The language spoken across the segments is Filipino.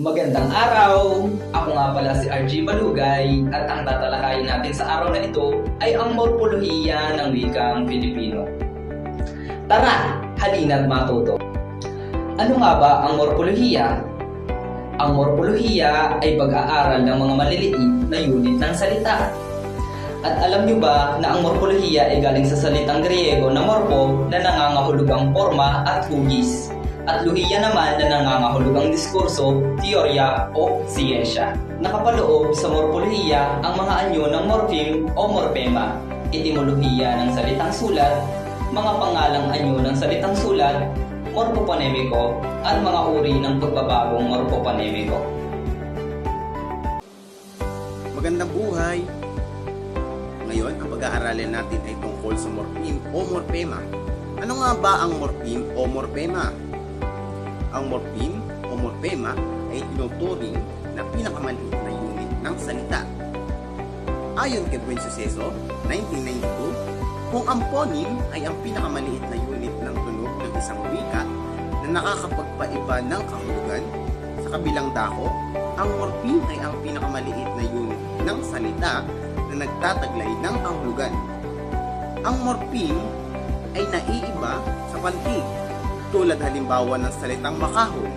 Magandang araw! Ako nga pala si RG Balugay at ang tatalakayin natin sa araw na ito ay ang morpolohiya ng wikang Filipino. Tara, halina't matuto. Ano nga ba ang morpolohiya? Ang morpolohiya ay pag-aaral ng mga maliliit na unit ng salita. At alam nyo ba na ang morpolohiya ay galing sa salitang Griego na morpo na nangangahulugang forma at hugis at luhiya naman na nangangahulugang diskurso, teorya o siyensya. Nakapaloob sa morpolohiya ang mga anyo ng morpheme o morpema, etimolohiya ng salitang sulat, mga pangalang anyo ng salitang sulat, morpoponemiko, at mga uri ng pagbabagong morpoponemiko. Magandang buhay! Ngayon, ang pag-aaralin natin ay tungkol sa morpheme o morphema. Ano nga ba ang morpheme o morphema? Ang morpheme o morphema ay tinuturing na pinakamaliit na unit ng salita. Ayon kay Buen Suceso, 1992, kung ang phoneme ay ang pinakamaliit na unit ng tunog ng isang wika na nakakapagpaiba ng kahulugan, sa kabilang dako, ang morpheme ay ang pinakamaliit na unit ng salita na nagtataglay ng kahulugan. Ang morpheme ay naiiba sa pantig tulad halimbawa ng salitang makahoy.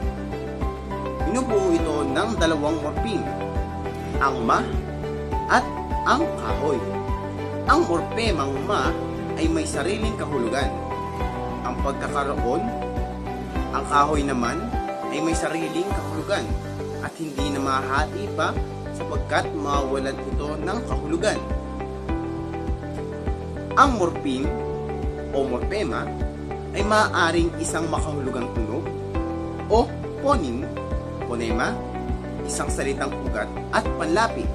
Binubuo ito ng dalawang morpheme, ang ma at ang kahoy. Ang morphemang ma ay may sariling kahulugan. Ang pagkakaroon, ang kahoy naman ay may sariling kahulugan at hindi na mahati pa sapagkat mawawalan ito ng kahulugan. Ang morpheme o morphema ay maaaring isang makahulugang tunog o phoneme, phonema, isang salitang ugat at panlapit.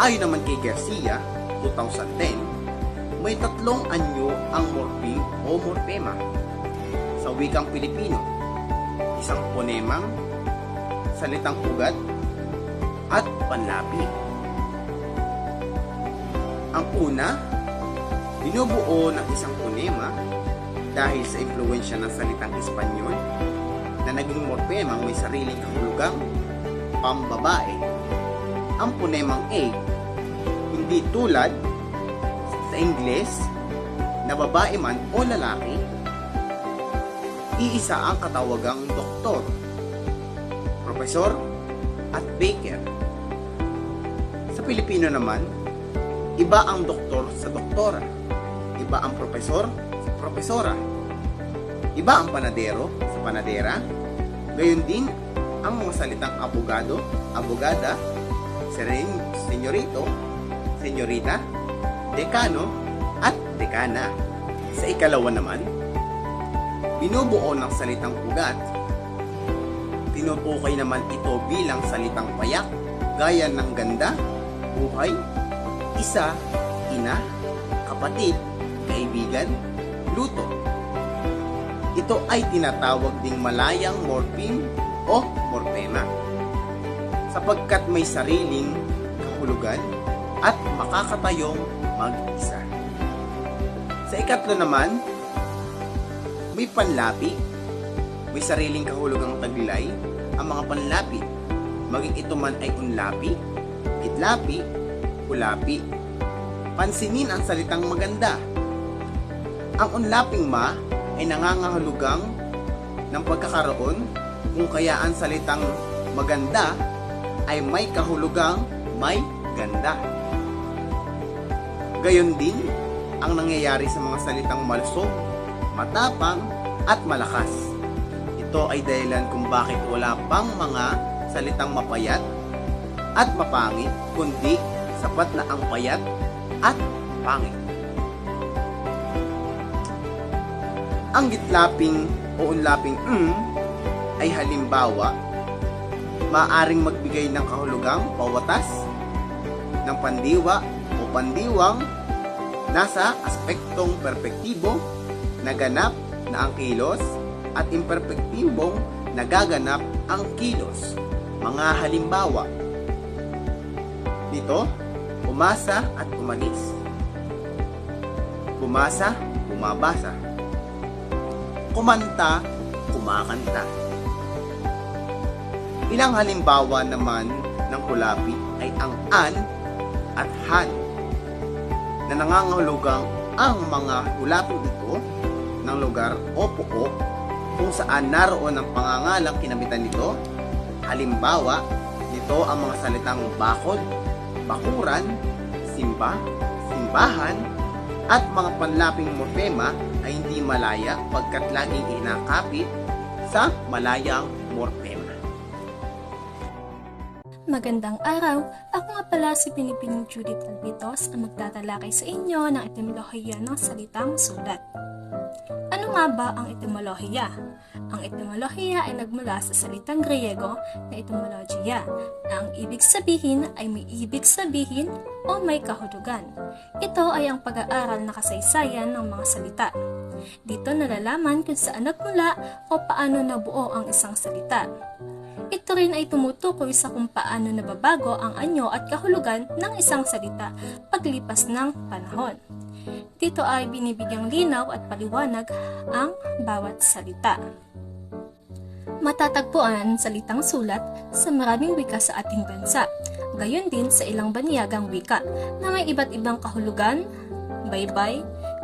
Ayon naman kay Garcia, 2010, may tatlong anyo ang morpheme o morphema. Sa wikang Pilipino, isang ponemang, salitang ugat, at panlapit. Ang una, binubuo ng isang ponema dahil sa impluensya ng salitang Espanyol na naging morphemang may sariling kahulugang pambabae. Ang ponemang A, hindi tulad sa Ingles na babae man o lalaki, iisa ang katawagang doktor, profesor, at baker. Sa Pilipino naman, iba ang doktor sa doktora, iba ang profesor profesora, iba ang panadero sa panadera, gayon din ang mga salitang abogado, abogada, senyorito, senyorita, dekano, at dekana. Sa ikalawa naman, binubuo ng salitang ugat tinutukoy naman ito bilang salitang payak, gaya ng ganda, buhay, isa, ina, kapatid, kaibigan, luto. Ito ay tinatawag ding malayang morpheme o morphema sapagkat may sariling kahulugan at makakatayong mag-isa. Sa ikatlo naman, may panlapi may sariling kahulugang taglay ang mga panlapi, maging ito man ay unlapi, itlapi, ulapi. Pansinin ang salitang maganda. Ang unlaping ma ay nangangahulugang ng pagkakaroon kung kaya ang salitang maganda ay may kahulugang may ganda. Gayon din ang nangyayari sa mga salitang malusog, matapang, at malakas. Ito ay dahilan kung bakit wala pang mga salitang mapayat at mapangit, kundi sapat na ang payat at pangit. Ang gitlaping o unlaping mm ay halimbawa, maaring magbigay ng kahulugang pawatas, ng pandiwa o pandiwang nasa aspektong perpektibo na ganap na ang kilos at imperpektibong nagaganap ang kilos. Mga halimbawa nito, umasa at umalis. Bumasa, bumabasa. Kumanta, kumakanta. Ilang halimbawa naman ng hulapi ay ang an at han na nangangahulugang ang mga hulaping ito ng lugar o puo kung saan naroon ang pangangalang kinamitan nito. Halimbawa, nito ang mga salitang bakod, bakuran, simba, simbahan, at mga panlaping morfema ay hindi malaya pagkat laging inakapit sa malayang morfema. Magandang araw! Ako nga pala si Pinipining Judith Albitos ang magtatalakay sa inyo ng etimolohiya ng salitang sulat. Ano nga ba ang etimolohiya? Ang etimolohiya ay nagmula sa salitang Griego na etymologia na ang ibig sabihin ay may ibig sabihin o may kahulugan. Ito ay ang pag-aaral na kasaysayan ng mga salita. Dito nalalaman kung saan nagmula o paano nabuo ang isang salita. Ito rin ay tumutukoy sa kung paano nababago ang anyo at kahulugan ng isang salita paglipas ng panahon. Dito ay binibigyang linaw at paliwanag ang bawat salita. Matatagpuan ang salitang sulat sa maraming wika sa ating bansa, gayon din sa ilang banyagang wika na may iba't ibang kahulugan, baybay,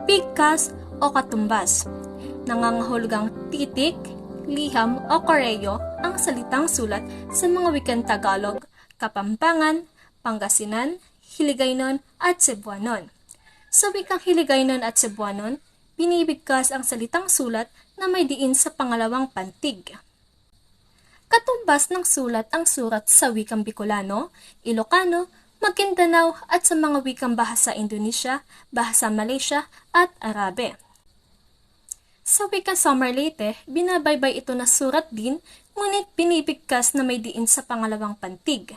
bigkas o katumbas. Nangangahulugang titik, liham o koreyo ang salitang sulat sa mga wikang Tagalog, Kapampangan, Pangasinan, Hiligaynon at Cebuanon. Sa wikang Hiligaynon at Cebuanon, binibigkas ang salitang sulat na may diin sa pangalawang pantig. Katumbas ng sulat ang surat sa wikang Bicolano, Ilocano, Maguindanao at sa mga wikang bahasa Indonesia, bahasa Malaysia at Arabe. Sa wikang Somerlete, binabaybay ito na surat din, ngunit binibigkas na may diin sa pangalawang pantig.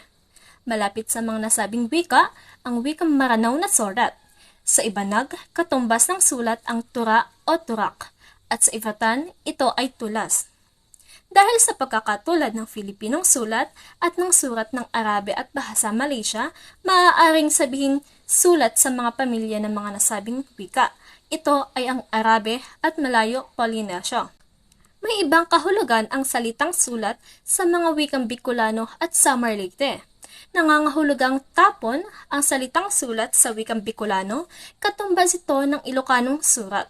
Malapit sa mga nasabing wika, ang wikang Maranaw na surat. Sa Ibanag, katumbas ng sulat ang tura o turak, at sa Ivatan, ito ay tulas. Dahil sa pagkakatulad ng Filipinong sulat at ng surat ng Arabe at bahasa Malaysia, maaaring sabihing sulat sa mga pamilya ng mga nasabing wika. Ito ay ang Arabe at Malayo Polynesio. May ibang kahulugan ang salitang sulat sa mga wikang Bicolano at Samarlite. Nangangahulugang tapon ang salitang sulat sa wikang Bicolano, katumbas ito ng Ilocanong surat.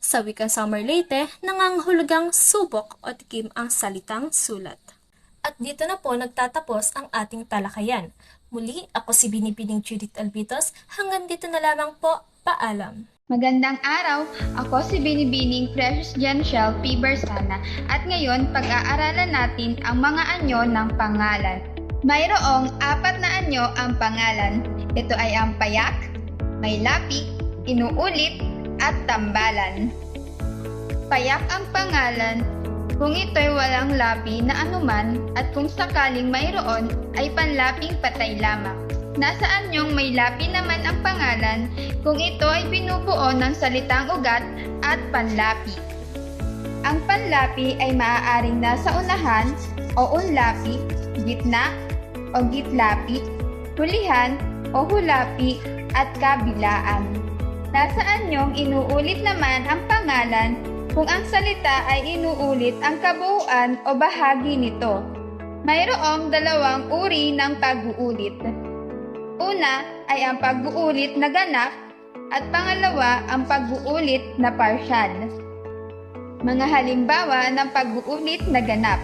Sa wikang Samarlite, nangangahulugang subok o tikim ang salitang sulat. At dito na po nagtatapos ang ating talakayan. Muli, ako si Binibining Judith Albitos. Hanggang dito na lamang po. Paalam. Magandang araw! Ako si Binibining Precious Janshel P. Bersana at ngayon pag-aaralan natin ang mga anyo ng pangalan. Mayroong apat na anyo ang pangalan. Ito ay ang payak, may lapi, inuulit, at tambalan. Payak ang pangalan kung ito'y walang lapi na anuman at kung sakaling mayroon ay panlaping patay lamang. Nasa anyong may lapi naman ang pangalan kung ito ay binubuo ng salitang ugat at panlapi. Ang panlapi ay maaaring nasa unahan o unlapi, gitna o gitlapi, hulihan o hulapi at kabilaan. Nasa anyong inuulit naman ang pangalan kung ang salita ay inuulit ang kabuuan o bahagi nito. Mayroong dalawang uri ng pag-uulit. Una ay ang pag-uulit na ganap at pangalawa ang pag-uulit na partial. Mga halimbawa ng pag-uulit na ganap.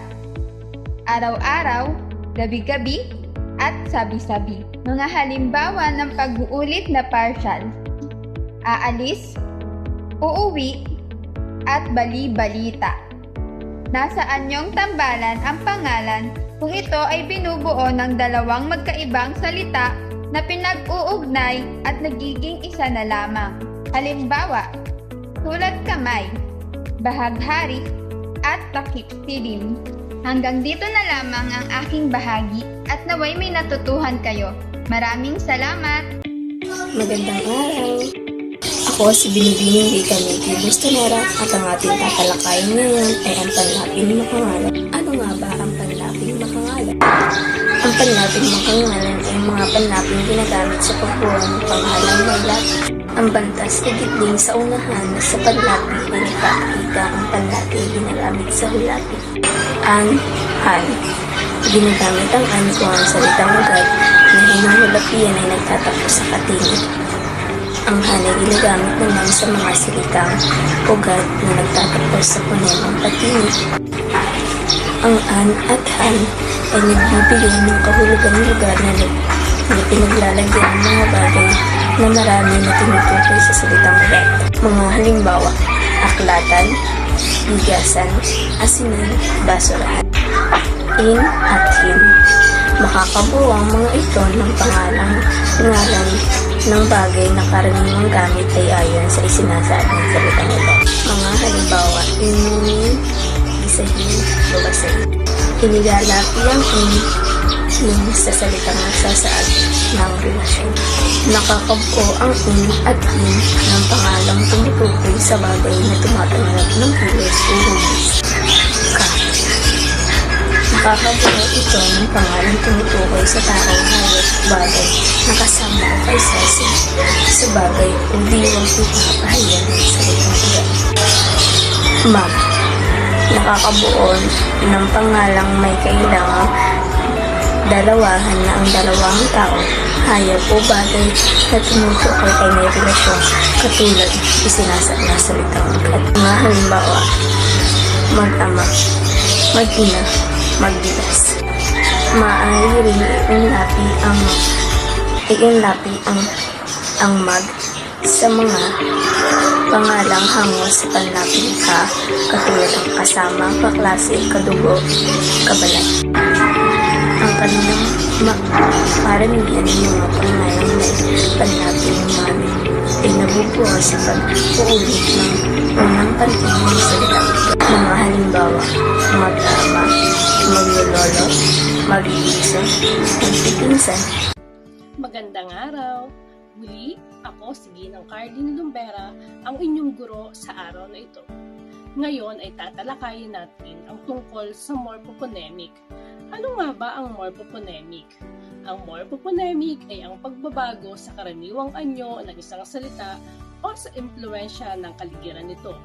Araw-araw, gabi-gabi, at sabi-sabi. Mga halimbawa ng pag-uulit na partial. Aalis, uuwi, at bali-balita. Nasa anyong tambalan ang pangalan kung ito ay binubuo ng dalawang magkaibang salita na pinag-uugnay at nagiging isa na lamang. Halimbawa, tulad kamay, bahaghari, at takip silim. Hanggang dito na lamang ang aking bahagi at naway may natutuhan kayo. Maraming salamat! Magandang araw! Ako si Binibining Rika Miki Bustonera at ang ating tatalakayin ngayon ay ang panlaping makangalan. Ano nga ba ang panlaping makangalan? Ang panlaping makangalan ay mga panlaping ginagamit sa pagkuha ng panghalang may lapi. Ang bantas ay gitling sa unahan sa panlapi ay nagpapakita ang panlapi ginagamit sa hulapi. An, han. Ginagamit ang an kung ang salitang ugat na hinuhulapian ay nagtatapos sa katingin. Ang han ay ginagamit naman sa mga salitang ugat na nagtatapos sa punemang patingin. Ang an at han ay nagbibigay ng kahulugang lugar na, na pinaglalagyan ng mga bagay na marami na tinutukoy sa salitang ugat. Mga halimbawa, aklatan, bigasan, asinan, basurahan, in at hin. Makakabuo ang mga ito ng pangalang ngalan ng bagay na karaniwang gamit ay ayon sa isinasaad ng salitang ugat. Mga halimbawa, inumin, isahin, lubasin. Inilalapi ang in in sa salitang nagsasaad ng relasyon. Nakakabuo ang in at in ng pangalang tumutukoy sa bagay na tumatanggap ng kilos o hugis. Ka. Nakakabuo ito ng pangalang tumutukoy sa tao hayop bagay na kasama o kaysa sa, bagay o diwang ipapahayan ng salitang ugat. Mag. Nakakabuo ng pangalang may kailangang dalawahan na ang dalawang tao, hayop o bagay na tumutukoy ay may relasyon katulad isinasa na salitang ugat. Mga halimbawa, mag-ama, mag-ina, magbigas. Maaari rin iunlapi ang iunlapi ang ang mag sa mga pangalang hango sa panlaping ka katulad ng kasama, kaklase, kadugo, kabalat. Ang kanilang paramihan ng mga pangalang may panlaping mami ay nabubuo sa pag-uulit ng unang pantingin ng salita. Mga halimbawa, mag-ama, maglololo, mag-iiso, magpipinsan, Magandang araw! Muli, ako si Ginang Cardin Lumbera, ang inyong guro sa araw na ito. Ngayon ay tatalakayin natin ang tungkol sa morphophonemic. Ano nga ba ang morphophonemic? Ang morphophonemic ay ang pagbabago sa karaniwang anyo ng isang salita o sa impluensya ng kaligiran nito.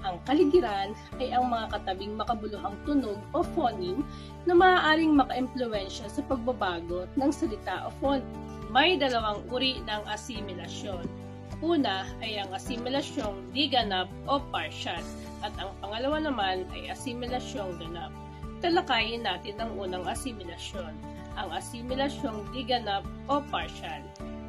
Ang kaligiran ay ang mga katabing makabuluhang tunog o phoneme na maaaring makaimpluensya sa pagbabago ng salita o phoneme. May dalawang uri ng asimilasyon. Una ay ang asimelasyong di ganap o partial at ang pangalawa naman ay asimelasyong ganap. Talakayin natin ang unang asimilasyon, ang asimelasyong di ganap o partial.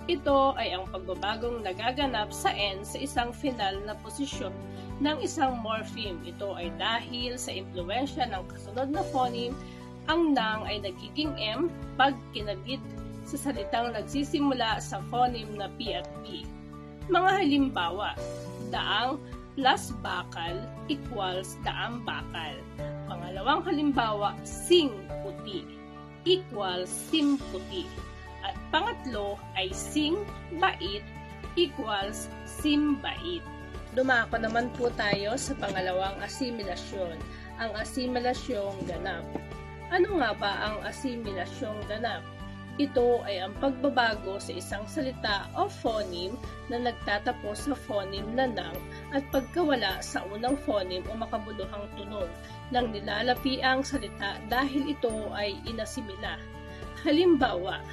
Ito ay ang pagbabagong nagaganap sa N sa isang final na posisyon ng isang morpheme. Ito ay dahil sa impluensya ng kasunod na phoneme, ang nang ay nagiging M pag kinabit sa salitang nagsisimula sa phoneme na P at P. Mga halimbawa, daang plus bakal equals daang bakal. Pangalawang halimbawa, sing puti equals sim puti. At pangatlo ay sing bait equals sim bait. Dumako naman po tayo sa pangalawang asimilasyon, ang asimilasyong ganap. Ano nga ba ang asimilasyong ganap? Ito ay ang pagbabago sa isang salita o phoneme na nagtatapos sa phoneme na nang at pagkawala sa unang phoneme o makabuluhang tunog ng nilalapi ang salita dahil ito ay inasimila. Halimbawa,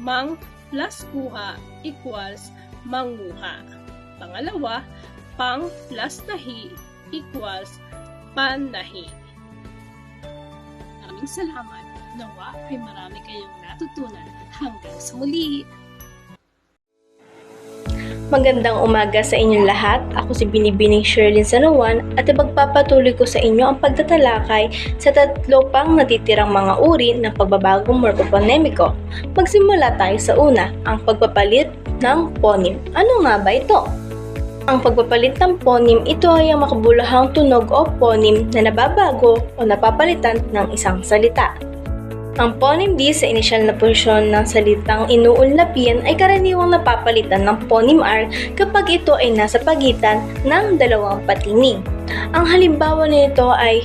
mang plus kuha equals manguha. Pangalawa, pang plus nahi equals pannahi. Maraming salamat. Nawa ay marami kayong natutunan. Hanggang sa muli! Magandang umaga sa inyong lahat. Ako si Binibining Sherlyn Sanawan at ipagpapatuloy ko sa inyo ang pagtatalakay sa tatlo pang natitirang mga uri ng pagbabagong morphophonemico. Magsimula tayo sa una, ang pagpapalit ng phoneme. Ano nga ba ito? Ang pagpapalit ng phoneme, ito ay ang makabulahang tunog o phoneme na nababago o napapalitan ng isang salita. Ang phoneme D sa inisyal na posisyon ng salitang inuunlapian ay karaniwang napapalitan ng phoneme R kapag ito ay nasa pagitan ng dalawang patining. Ang halimbawa nito ay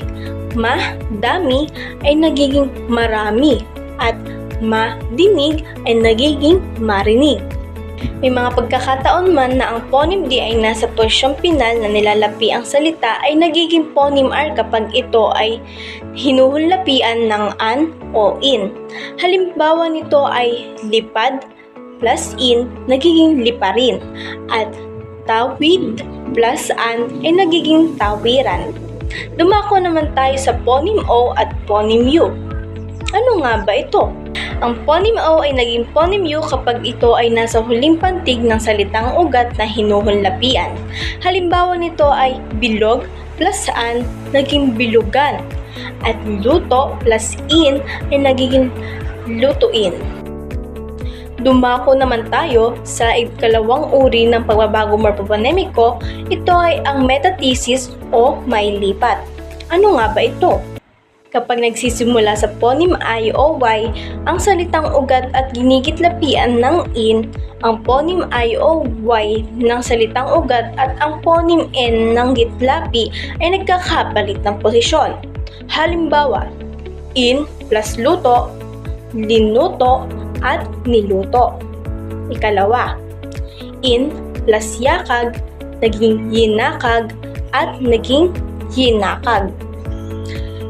ma, dami ay nagiging marami at ma, dinig ay nagiging marinig. May mga pagkakataon man na ang ponym D ay nasa posisyong pinal na nilalapi ang salita ay nagiging ponym R kapag ito ay hinuhulapian ng an o in. Halimbawa nito ay lipad plus in nagiging liparin at tawid plus an ay nagiging tawiran. Dumako naman tayo sa ponym O at ponym U. Ano nga ba ito? Ang ponym O ay naging ponym U kapag ito ay nasa huling pantig ng salitang ugat na hinuhunlapian. Halimbawa nito ay bilog plus an naging bilugan at luto plus in ay nagiging lutuin. Dumako naman tayo sa ikalawang uri ng pagbabago morphophonemico, ito ay ang metathesis o may lipat. Ano nga ba ito? Kapag nagsisimula sa ponym I o Y, ang salitang ugat at ginigitlapian ng in, ang ponym I o Y ng salitang ugat at ang ponym N ng gitlapi ay nagkakapalit ng posisyon. Halimbawa, in plus luto, linuto, at niluto. Ikalawa, in plus yakag, naging yinakag, at naging yinakag.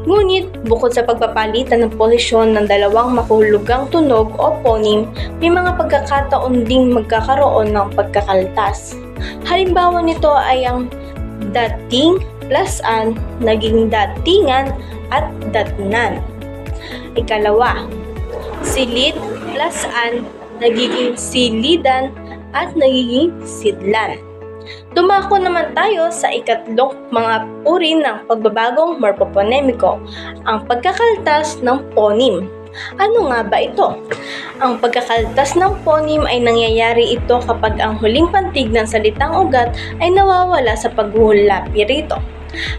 Ngunit, bukod sa pagpapalitan ng posisyon ng dalawang makahulugang tunog o ponym, may mga pagkakataon ding magkakaroon ng pagkakaltas. Halimbawa nito ay ang dating plus an, naging datingan at datnan. Ikalawa, silid plus an, nagiging silidan at nagiging sidlan. Dumako naman tayo sa ikatlong mga uri ng pagbabagong morphophonemico, ang pagkakaltas ng ponym. Ano nga ba ito? Ang pagkakaltas ng ponym ay nangyayari ito kapag ang huling pantig ng salitang ugat ay nawawala sa paghuhulapi rito.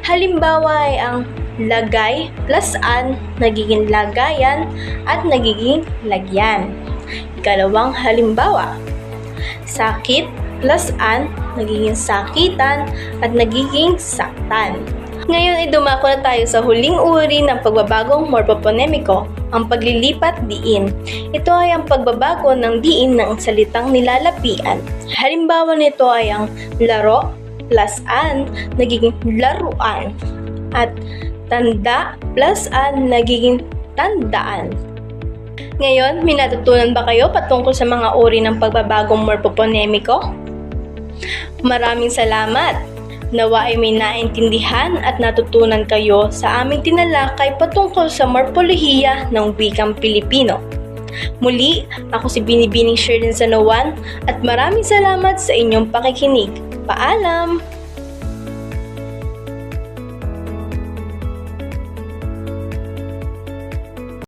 Halimbawa ay ang lagay plus an, nagiging lagayan at nagiging lagyan. Ikalawang halimbawa, sakit plus an, nagiging sakitan at nagiging saktan. Ngayon ay dumako na tayo sa huling uri ng pagbabagong morphophonemico, ang paglilipat diin. Ito ay ang pagbabago ng diin ng salitang nilalapian. Halimbawa nito ay ang laro plus an, nagiging laruan. At tanda plus an, nagiging tandaan. Ngayon, may natutunan ba kayo patungkol sa mga uri ng pagbabagong morphophonemico? Maraming salamat! Nawa ay may naintindihan at natutunan kayo sa aming tinalakay patungkol sa morpolohiya ng wikang Pilipino. Muli, ako si Binibining Sherlyn Sanowan at maraming salamat sa inyong pakikinig. Paalam!